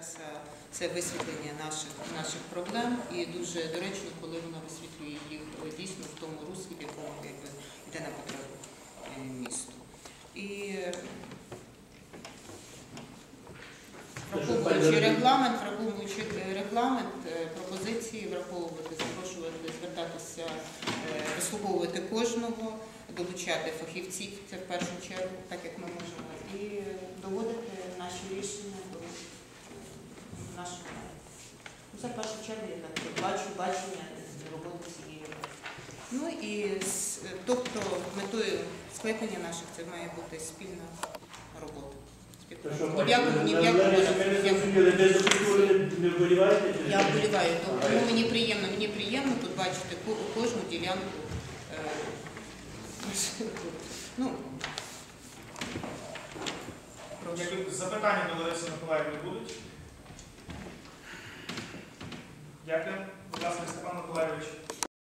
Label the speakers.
Speaker 1: преса це висвітлення наших, наших проблем. І дуже доречно, коли вона висвітлює їх е, дійсно в тому руслі, в якому якби, йде на потребу е, місту. І е, враховуючи регламент, враховуючи регламент, пропозиції враховувати, запрошувати, звертатися, вислуховувати кожного, долучати фахівців, це в першу чергу, нашого. Ну, Це в першу чергу я так бачу бачення роботи цієї роботи. Ну і тобто метою скликання наших це має бути спільна робота. Я вболіваю, тому мені приємно, мені приємно тут бачити кожну ділянку. е, Ну,
Speaker 2: Запитання до Лариси Миколаївни будуть? Дякую. Будь ласка, Степан Миколаївич.